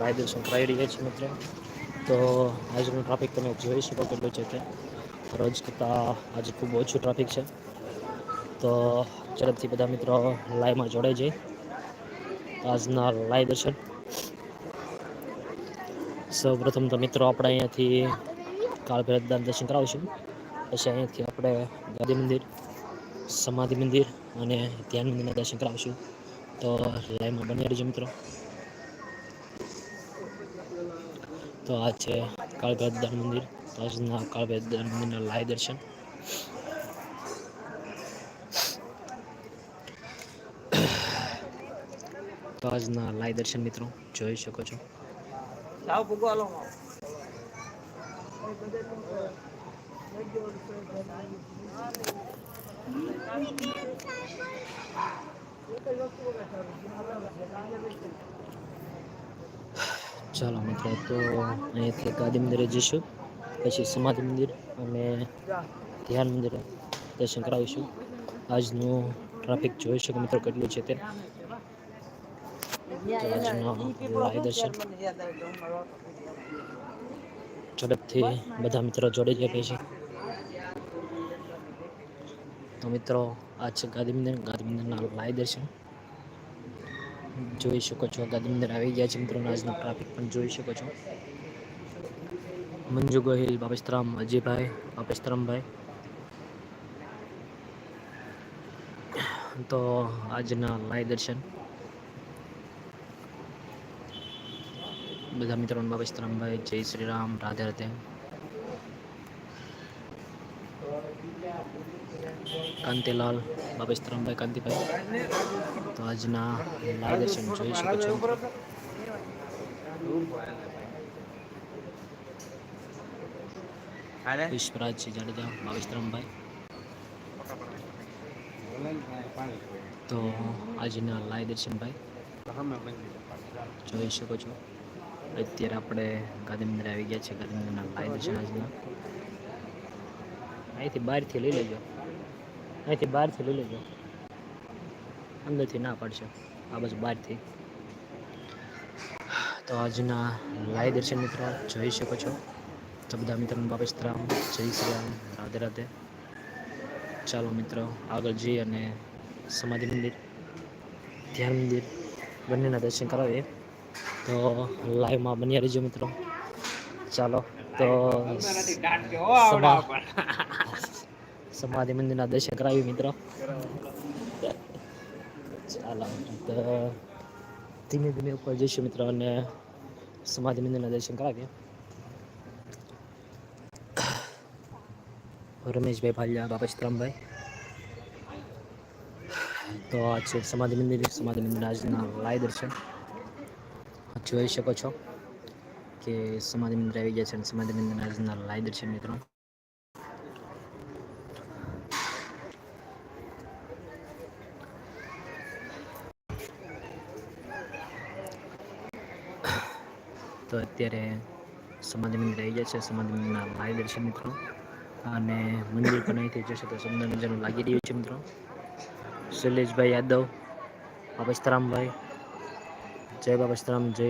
Live દર્શન કરાવી રહ્યા છીએ મિત્રો? તો આજનું ટ્રાફિક તમે જોઈ શકો કેટલો છે તે રોજ કરતાં આજે ખૂબ ઓછું ટ્રાફિક છે. તો ઝડપથી બધા મિત્રો લાઈવમાં જોડાઈ જાય. આજના લાઈવ દર્શન. સૌ પ્રથમ તો મિત્રો આપણે અહીંયાથી કાળભૈરવદાન દર્શન કરાવીશું. પછી અહીંયાથી આપણે ગાંધી મંદિર, સમાધિ મંદિર અને ધ્યાન મંદિરના દર્શન કરાવીશું. તો લાઈવમાં બની રહીજો મિત્રો. તો આ છે કાળભૈરવદાન મંદિર. તો આજના કાળભૈરવદાન મંદિરના લાઈવ દર્શન. તો આજના લાઈવ દર્શન મિત્રો જોઈ શકો છો. લાવ ભૂગો હાલો ચાલો મિત્રો, તો અહીંયાથી ગાંધી મંદિરે જઈશું. પછી સમાધિ મંદિર અને ધ્યાન મંદિરે દર્શન કરાવીશું. આજનું ટ્રાફિક જોઈ શકો મિત્રો કેટલું છે તે. દર્શન. ઝડપથી બધા મિત્રો જોડે જાય છે. તો મિત્રો, આ છે ગાંધી મંદિર. ગાંધી મંદિરના લાય દર્શન. જોઈ શકો છો. ગાંધી અંદર આવી ગયા છે. મિત્રો, આજનો ટ્રાફિક પણ જોઈ શકો છો. મંજુ ગોહિલ બાપેસ્તરામ અજયભાઈ બાપેસ્તરામભાઈ તો આજના લાઈવ દર્શન. બધા મિત્રોને બાપેસ્તરામભાઈ જય શ્રી રામ રાધે રાધે. કાંતિલાલ. બાપેસ્તરામભાઈ કાંતિભાઈ. તો આજના લાઈવ દર્શન જોઈ શકો છો. વિશ્વરાજજી જાડેજા બાપેસ્તરામભાઈ તો આજના લાઈવ દર્શનભાઈ જોઈ શકો છો. અત્યારે આપણે ગાંધીનગર આવી ગયા છે ગાંધીનગરના લાઈવ દર્શન આજના. અહીંથી બહારથી લઈ લેજો. અહીંથી બહારથી લઈ લેજો. અંદરથી ના પડશે. આ બાજુ બહારથી. તો આજના લાઈવ દર્શન મિત્રો જોઈ શકો છો. તો બધા મિત્રોને રામ જય શ્રી રામ રાધે રાધે. ચાલો મિત્રો આગળ જઈ અને સમાધિ મંદિર ધ્યાન મંદિર બંનેના દર્શન કરાવીએ. તો લાઈવમાં બન્યા રહીજો મિત્રો. ચાલો તો સમાધિ મંદિરના દર્શન કરાવી મિત્રો ચાલો તો ધીમે ધીમે ઉપર જઈશું મિત્રો અને સમાધિ મંદિરના દર્શન કરાવીએ રમેશભાઈ ભાલિયા બાપેશ્રામભાઈ તો આ છે સમાધિ મંદિર સમાધિ મંદિર આજના લાય દર્શન જોઈ શકો છો કે સમાધિ મંદિર આવી ગયા છે અને સમાધિ મંદિરના આજના લાય દર્શન મિત્રો તો અત્યારે સમાધિ મંદિર આવી છે સમાધિ મંદિરના માર્ગદર્શન દર્શન મિત્રો. અને મંદિર પણ અહીંથી જશે તો સુંદર મજાનું લાગી રહ્યું છે મિત્રો. શૈલેષભાઈ યાદવ બાબસ્તરામભાઈ જય બાબસ્તરામ જય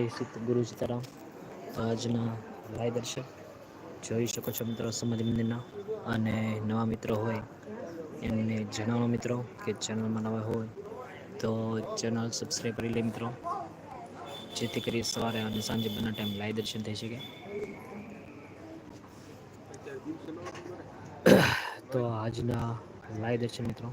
ગુરુ સીતારામ. તો આજના દર્શન જોઈ શકો છો મિત્રો સમાધિ મંદિરના અને નવા મિત્રો હોય, એમને જણાવો મિત્રો કે ચેનલમાં નવા હોય તો ચેનલ સબસ્ક્રાઈબ કરી લે મિત્રો. જેથી કરી સવારે અને સાંજે બંને ટાઈમ લાઈવ દર્શન થઈ શકે. તો આજના લાઈવ દર્શન મિત્રો.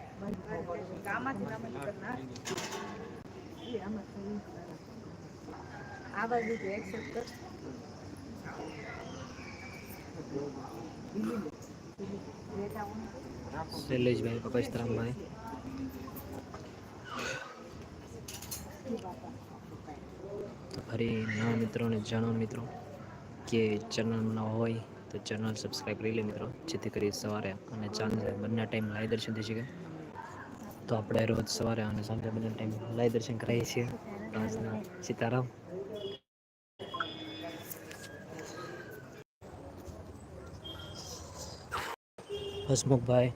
શૈલેષભાઈ બાપસ્તરામભાઈ તો ના મિત્રોને જાણો મિત્રો કે ચેનલમાં નવા હોય તો ચેનલ સબસ્ક્રાઈબ કરી લે મિત્રો. જેથી કરી સવારે અને સાંજે બંને ટાઈમ લાઈવ દર્શન થઈ શકે. તો આપણે રોજ સવારે અને સાંજે બંને ટાઈમ લાઈવ દર્શન કરાવીએ છીએ. આજના સીતારામ. હસમુખભાઈ,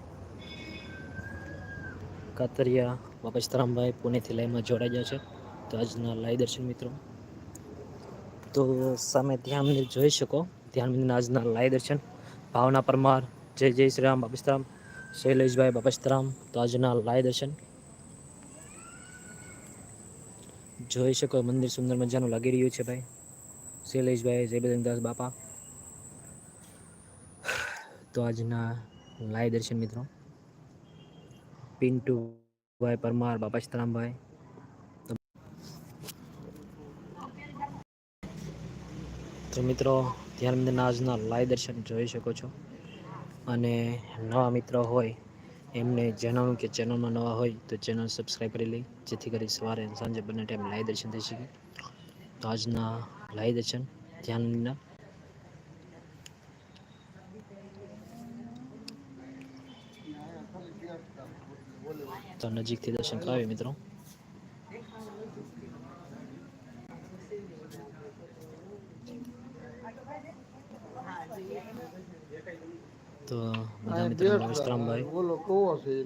કાતરિયા બાપસ્તરામભાઈ પુણેથી લાઈવમાં જોડાઈ ગયા છે. તો આજના લાઈવ દર્શન મિત્રો. તો સામે ધ્યાન મંદિર જોઈ શકો. ધ્યાન મંદિરના આજના લાય દર્શન. ભાવના પરમાર, જય જય શ્રી રામ બાપસ્તરામ શૈલેષભાઈ બાપસ્તરામ તો આજના લાય દર્શન. જોઈ શકો, મંદિર સુંદર મજાનું લાગી રહ્યું છે ભાઈ. શૈલેષભાઈ જય બજરંગદાસ બાપા. તો આજના લાય દર્શન મિત્રો. પિન્ટુ ભાઈ પરમાર બાપસ્તરામભાઈ તો મિત્રો ધ્યાન મંદિરના આજના લાઈવ દર્શન જોઈ શકો છો. અને નવા મિત્રો હોય, એમને જણાવું કે ચેનલમાં નવા હોય, તો ચેનલ સબસ્ક્રાઈબ કરી લઈ જેથી કરી સવારે સાંજે બંને ટાઈમ લાઈવ દર્શન થઈ શકે. તો આજના લાઈવ દર્શન ધ્યાન મંદિરના તો નજીકથી દર્શન કરાવી મિત્રો. તો બધા મિત્રો વિશ્રામભાઈ બોલો કેવો છે એ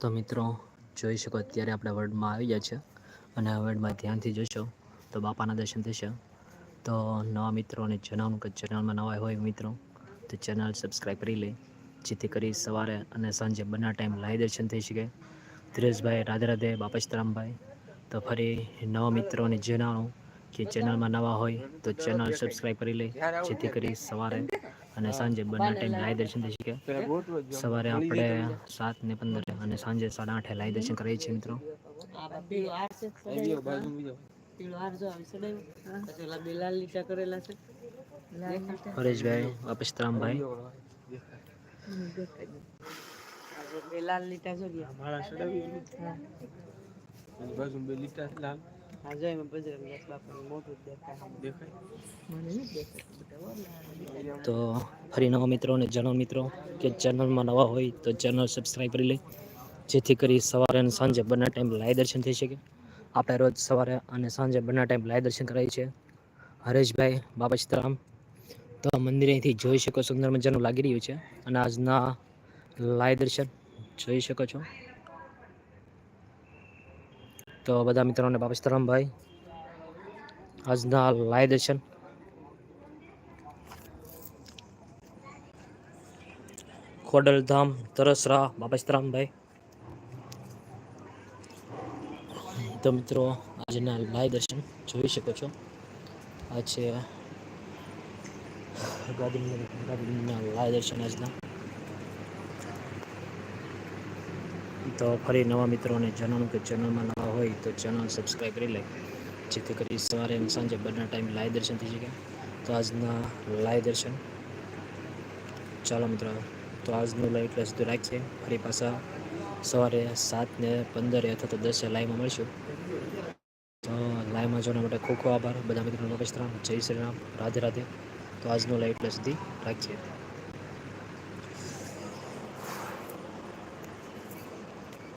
તો મિત્રો જોઈ શકો અત્યારે આપણે વર્લ્ડમાં આવી ગયા છે અને વર્ડમાં ધ્યાનથી જોશો તો બાપાના દર્શન થશે. તો નવા મિત્રોને જણાવવાનું કે ચેનલમાં નવા હોય મિત્રો તો ચેનલ સબસ્ક્રાઈબ કરી લે. જેથી કરી સવારે અને સાંજે બંને ટાઈમ લાઈવ દર્શન થઈ શકે. ધીરજભાઈ રાધે રાધે બાપસ્તરામભાઈ તો ફરી નવા મિત્રોને જણાવું કે ચેનલમાં નવા હોય તો ચેનલ સબસ્ક્રાઈબ કરી લે જેથી કરી સવારે અને સાંજે બંને ટાઈમ લાઈવ દર્શન થઈ શકે. સવારે આપણે સાત ને પંદર અને સાંજે સાડા આઠે લાઈવ દર્શન કરીએ છીએ મિત્રો. હરેશભાઈ પીળો છે. તો ફરી નવા મિત્રો અને જનરલ મિત્રો કે ચેનલમાં નવા હોય તો ચેનલ સબસ્ક્રાઈબ કરી લે. જેથી કરી સવારે અને સાંજે બંને ટાઈમ લાઈવ દર્શન થઈ શકે. આપણે રોજ સવારે અને સાંજે બંને ટાઈમ લાઈવ દર્શન કરાય છીએ હરેશભાઈ, બાબા સીતારામ. તો મંદિર અહીંથી જોઈ શકો સુંદર મજાનું લાગી રહ્યું છે. અને આજના લાય દર્શન જોઈ શકો છો. તો બધા મિત્રોને બાબા સીતારામભાઈ આજના લાય દર્શન. ખોડલધામ, તરસરા બાબસ્તરામભાઈ તો મિત્રો, આજના લાય દર્શન જોઈ શકો છો. આ છે ગાંધીનગરના લાઈવ દર્શન આજના તો ફરી નવા મિત્રોને જણાવું કે ચેનલમાં નવા હોય તો ચેનલ સબસ્ક્રાઈબ કરી લે. જેથી કરી સવારે અને સાંજે બંને ટાઈમ લાઈવ દર્શન થઈ શકે. તો આજના લાઈવ દર્શન. ચાલો મિત્રો, તો આજનું લાઈવ એટલે સુધી રાખીએ ફરી પાછા સવારે સાત ને પંદરે અથવા તો દસે લાઈવમાં મળશું. તો લાઈવમાં જોવા માટે ખૂબ ખૂબ આભાર. બધા મિત્રોનો નમસ્કાર. જય શ્રી રામ. રાધે રાધે. તો આજનું લાઈવ એટલે સુધી રાખીએ.